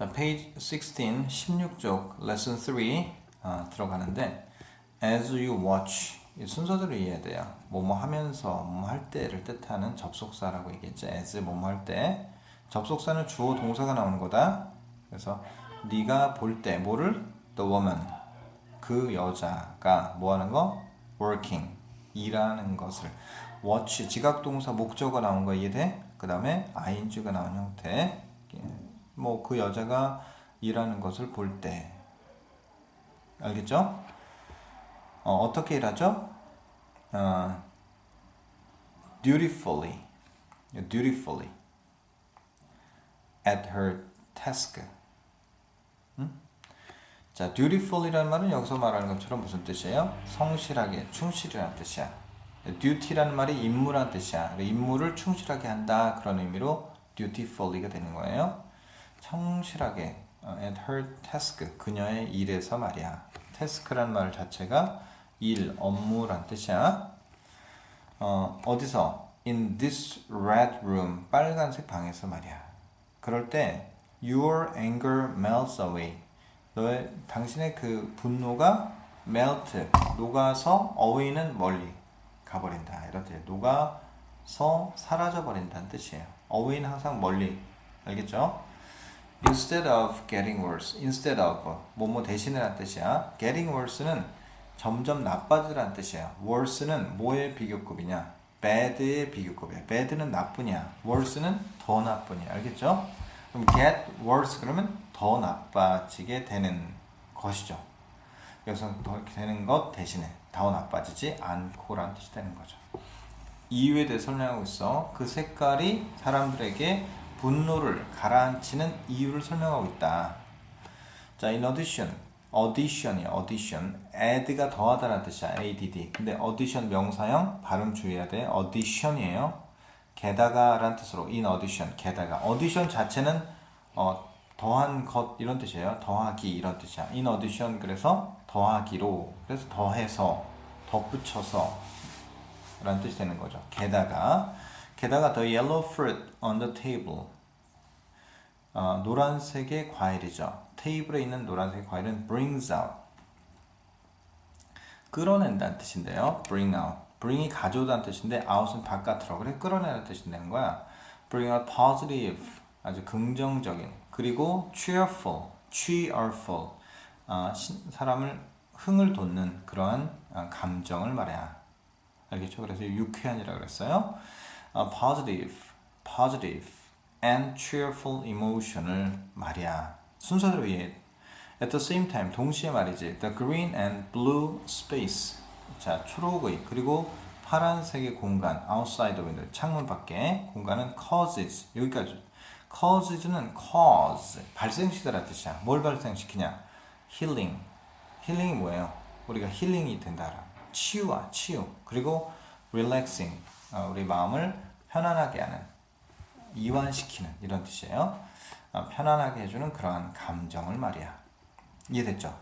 자, page 16, 16쪽 lesson 3 아, 들어가는데 as you watch 이 순서대로 이해해야 돼요. 뭐뭐 하면서 뭐뭐 할 때를 뜻하는 접속사라고 얘기했죠. as 뭐뭐 할 때. 접속사는 주어 동사가 나오는 거다. 그래서 네가 볼 때 뭐를 the woman 그 여자가 뭐 하는 거 working 일하는 것을 watch 지각 동사 목적어 나온 거 이해돼? 그 다음에 ing가 나온 형태 뭐 그 여자가 일하는 것을 볼 때 알겠죠? 어, 어떻게 일하죠? 어, dutifully dutifully at her task 음? 자, dutiful이라는 말은 여기서 말하는 것처럼 무슨 뜻이에요? 성실하게, 충실이라는 뜻이야. duty라는 말이 임무라는 뜻이야. 임무를 충실하게 한다 그런 의미로 dutifully가 되는 거예요. 성실하게 어, at her task 그녀의 일에서 말이야. task라는 말 자체가 일, 업무란 뜻이야. 어, 어디서? In this red room 빨간색 방에서 말이야. 그럴 때 your anger melts away. 너의 당신의 그 분노가 melt 녹아서 away는 멀리 가버린다 이런 뜻이에요. 녹아서 사라져 버린다는 뜻이에요. away는 항상 멀리 알겠죠? Instead of getting worse, instead of 뭐뭐 대신이라는 뜻이야. getting worse는 점점 나빠지라는 뜻이야. worse는 뭐의 비교급이냐? bad의 비교급이야. bad는 나쁘냐? worse는 더 나쁘냐? 알겠죠? 그럼 get worse 그러면 더 나빠지게 되는 것이죠. 여기서 더 되는 것 대신에 더 나빠지지 않고라는 뜻이 되는 거죠. 이유에 대해 설명하고 있어. 그 색깔이 사람들에게 분노를 가라앉히는 이유를 설명하고 있다. 자, in addition, audition이야, audition. add가 더하다라는 뜻이야, add. 근데 audition 명사형 발음 주의해야 돼. audition이에요. 게다가라는 뜻으로 in addition, 게다가. audition 자체는 어, 더한 것 이런 뜻이에요. 더하기 이런 뜻이야. in addition 그래서 더하기로 그래서 더해서 덧붙여서 라는 뜻이 되는 거죠. 게다가 게다가 the yellow fruit on the table 어, 노란색의 과일이죠. 테이블에 있는 노란색 과일은 brings out 끌어낸다는 뜻인데요. bring out bring이 가져오다는 뜻인데 out은 바깥으로 그래 끌어내는 뜻이 되는 거야. bring out positive 아주 긍정적인 그리고 cheerful cheerful 어, 사람을 흥을 돋는 그러한 어, 감정을 말해야 알겠죠? 그래서 유쾌한이라고 그랬어요. 어, positive, positive and cheerful emotion을 말이야. 순서대로 이해. At the same time, 동시에 말이지. The green and blue space. 자, 초록의 그리고 파란색의 공간, outside window, 창문 밖에 공간은 causes. 여기까지. causes는 cause, 발생시키다라는 뜻이야. 뭘 발생시키냐? healing. healing이 뭐예요? 우리가 힐링이 된다. 치유와 치유. 그리고 relaxing. 어, 우리 마음을 편안하게 하는, 이완시키는 이런 뜻이에요. 어, 편안하게 해주는 그러한 감정을 말이야. 이해됐죠?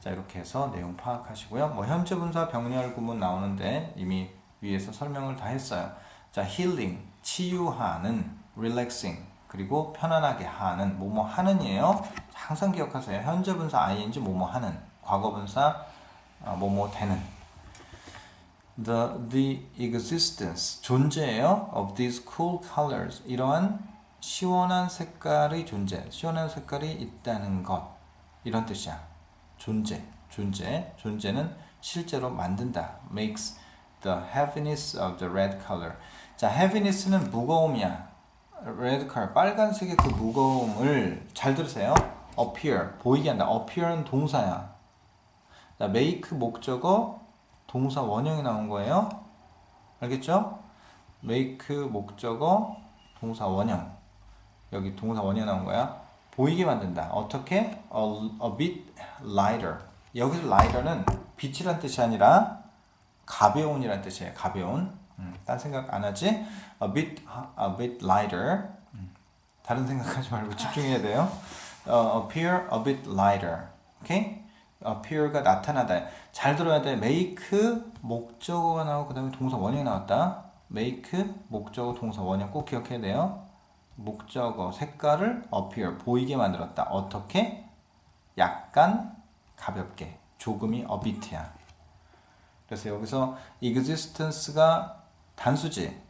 자 이렇게 해서 내용 파악하시고요. 뭐 현재 분사 병렬 구문 나오는데 이미 위에서 설명을 다 했어요. 자 healing 치유하는 relaxing 그리고 편안하게 하는 뭐뭐 하는이에요. 항상 기억하세요. 현재 분사 ing 뭐뭐 하는 과거 분사 어, 뭐뭐 되는 the the existence 존재예요 of these cool colors 이러한 시원한 색깔의 존재 시원한 색깔이 있다는 것 이런 뜻이야 존재 존재 존재는 실제로 만든다 makes the heaviness of the red color 자 heaviness는 무거움이야 red color 빨간색의 그 무거움을 잘 들으세요 appear 보이게 한다 appear는 동사야 자 make 목적어 동사 원형이 나온 거예요. 알겠죠? make 목적어 동사 원형. 여기 동사 원형 나온 거야. 보이게 만든다. 어떻게? A, a bit lighter. 여기서 lighter는 빛이란 뜻이 아니라 가벼운이란 뜻이에요. 가벼운. 음, 딴 생각 안 하지? A bit, a bit lighter. 음, 다른 생각하지 말고 집중해야 돼요. Uh, appear a bit lighter. 오케이? Appear가 나타나다. 잘 들어야 돼. make 목적어가 나오고 그 다음에 동사 원형이 나왔다. make 목적어 동사 원형 꼭 기억해야 돼요. 목적어 색깔을 appear 보이게 만들었다. 어떻게? 약간 가볍게 조금이 a bit야. 그래서 여기서 existence가 단수지.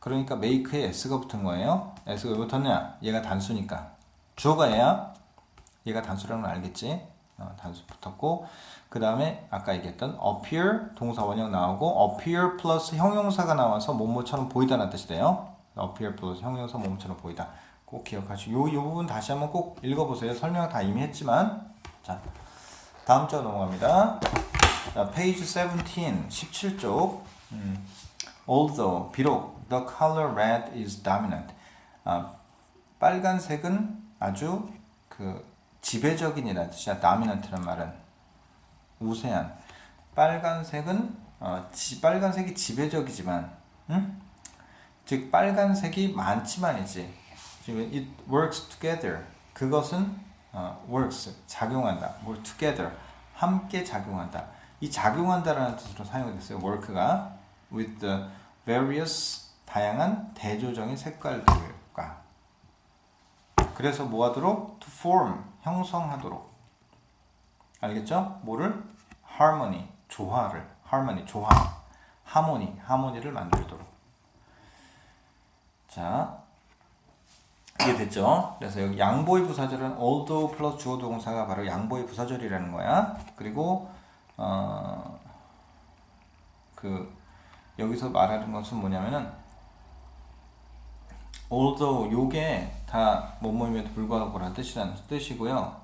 그러니까 make에 s가 붙은 거예요. s가 왜 붙었냐? 얘가 단수니까. 주어가 얘야. 얘가 단수라는 걸 알겠지? 어, 단수 붙었고 그 다음에 아까 얘기했던 appear 동사 원형 나오고 appear 플러스 형용사가 나와서 뭐뭐처럼 보이다는 뜻이 돼요. appear 플러스 형용사 뭐뭐처럼 보이다. 꼭 기억하시고 요, 요 부분 다시 한번 꼭 읽어보세요. 설명 다 이미 했지만 자 다음 쪽 넘어갑니다. 자, page 17, 17쪽. 음, although, 비록, the color red is dominant. 아, 빨간색은 아주 그 지배적인이라는 뜻이야. dominant란 말은 우세한. 빨간색은 어, 지, 빨간색이 지배적이지만, 응? 즉 빨간색이 많지만이지. 지금 it works together. 그것은 어, works 작용한다. work together 함께 작용한다. 이 작용한다라는 뜻으로 사용이 됐어요. work가 with the various 다양한 대조적인 색깔들과 그래서 뭐 하도록 to form 형성하도록 알겠죠? 뭐를 harmony 조화를 harmony 조화 하모니 하모니를 만들도록 자 이게 됐죠? 그래서 여기 양보의 부사절은 although 플러스 주어 동사가 바로 양보의 부사절이라는 거야. 그리고 어, 그 여기서 말하는 것은 뭐냐면은 although 요게 다 뭐뭐임에도 불구하고라는 뜻이라는 뜻이고요.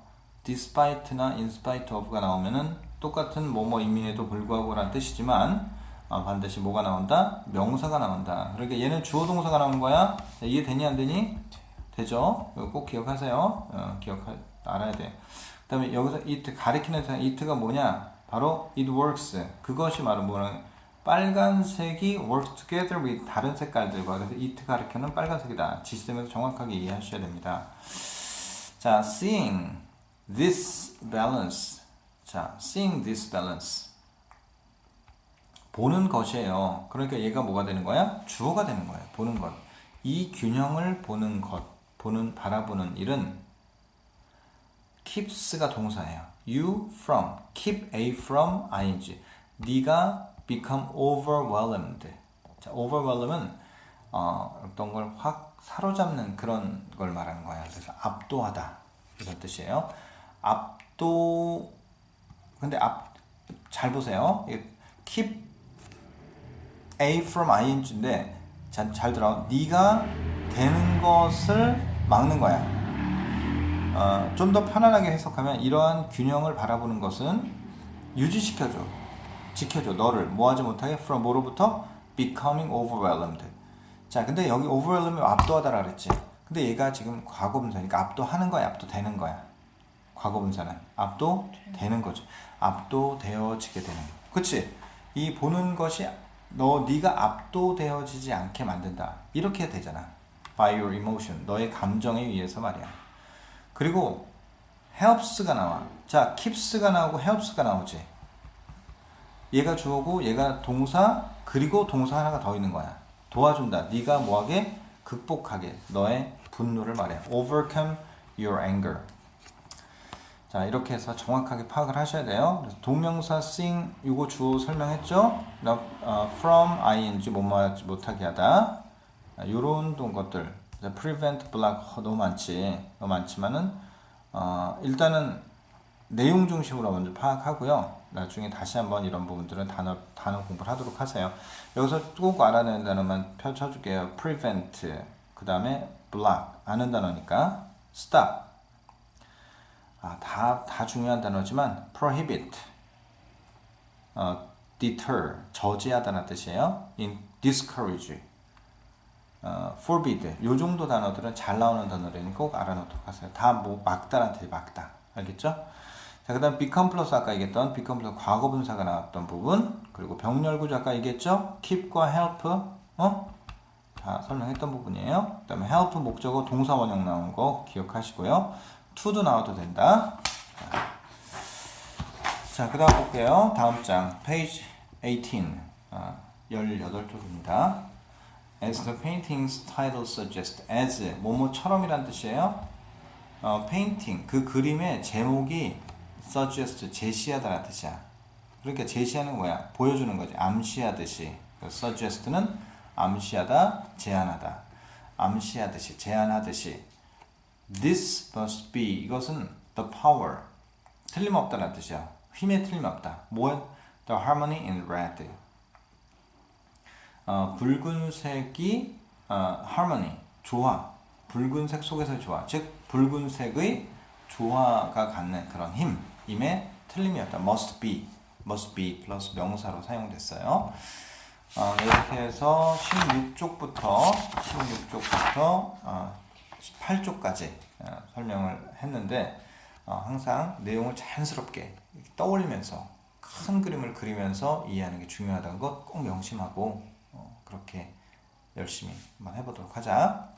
despite나 in spite of가 나오면은 똑같은 뭐뭐임에도 불구하고라는 뜻이지만 어, 반드시 뭐가 나온다? 명사가 나온다. 그러니까 얘는 주어 동사가 나오는 거야. 자, 이해 되니 안 되니? 되죠? 이거 꼭 기억하세요. 어, 기억 알아야 돼. 그다음에 여기서 it 가리키는 사 it가 뭐냐? 바로 it works. 그것이 바로 뭐는 빨간색이 work together with 다른 색깔들과 그래서 it 가리키는 빨간색이다. 지시점에서 정확하게 이해하셔야 됩니다. 자, seeing this balance. 자, seeing this balance. 보는 것이에요. 그러니까 얘가 뭐가 되는 거야? 주어가 되는 거예요. 보는 것. 이 균형을 보는 것, 보는 바라보는 일은 keeps가 동사예요. You from, keep a from ing. 네가 become overwhelmed. 자, overwhelm은 어, 어떤 걸 확 사로잡는 그런 걸 말하는 거예요. 그래서 압도하다 이런 뜻이에요. 압도 근데 압잘 보세요. keep a from ing인데 잘, 잘 들어. 네가 되는 것을 막는 거야. 어, 좀 더 편안하게 해석하면 이러한 균형을 바라보는 것은 유지시켜줘. 지켜줘. 너를 뭐하지 못하게 from 뭐로부터 becoming overwhelmed. 자, 근데 여기 overwhelm이 압도하다라 그랬지. 근데 얘가 지금 과거분사니까 압도하는 거야, 압도되는 거야. 과거분사는 압도되는 거죠. 압도되어지게 되는 거. 그치? 이 보는 것이 너 네가 압도되어지지 않게 만든다. 이렇게 되잖아. By your emotion. 너의 감정에 의해서 말이야. 그리고 helps가 나와. 자, keeps가 나오고 helps가 나오지. 얘가 주어고 얘가 동사 그리고 동사 하나가 더 있는 거야. 도와준다. 네가 뭐하게 극복하게 너의 분노를 말해. Overcome your anger. 자 이렇게 해서 정확하게 파악을 하셔야 돼요. 그래서 동명사 sing 이거 주어 설명했죠. 나, 어, from ing 뭐뭐 못하게 하다. 이런 것들 prevent block 어, 너무 많지 너무 많지만은 어, 일단은 내용 중심으로 먼저 파악하고요. 나중에 다시 한번 이런 부분들은 단어 단어 공부를 하도록 하세요. 여기서 꼭 알아내는 단어만 펼쳐줄게요. prevent 그 다음에 block 아는 단어니까 stop 아, 다, 다 중요한 단어지만 prohibit, 어, deter, 저지하다는 뜻이에요. in discourage, 어, forbid, 요 정도 단어들은 잘 나오는 단어라니 꼭 알아놓도록 하세요. 다 뭐 막다란 뜻이 막다. 알겠죠? 자, 그 다음 become 플러스 아까 얘기했던 become 플러스 과거분사가 나왔던 부분 그리고 병렬구조 아까 얘기했죠? keep과 help, 어? 다 설명했던 부분이에요. 그 다음에 help 목적어 동사 원형 나온 거 기억하시고요. to도 나와도 된다. 자, 그 다음 볼게요. 다음 장, page 18. 아, 18쪽입니다. as the painting's title suggests, as 뭐뭐처럼이란 뜻이에요. 어, painting 그 그림의 제목이 suggest 제시하다라는 뜻이야. 그러니까 제시하는 건 뭐야? 보여주는 거지. 암시하듯이. 그 suggest는 암시하다, 제안하다. 암시하듯이, 제안하듯이. This must be 이것은 the power 틀림없다는 뜻이야. 힘에 틀림없다. 뭐? The harmony in red. 어, 붉은색이 어, harmony 조화. 붉은색 속에서의 조화. 즉 붉은색의 조화가 갖는 그런 힘, 힘에 틀림이 없다. must be, must be 플러스 명사로 사용됐어요. 어, 이렇게 해서 16쪽부터 16쪽부터 어, 18쪽까지 어, 설명을 했는데 어, 항상 내용을 자연스럽게 떠올리면서 큰 그림을 그리면서 이해하는 게 중요하다는 것 꼭 명심하고 어, 그렇게 열심히 한번 해보도록 하자.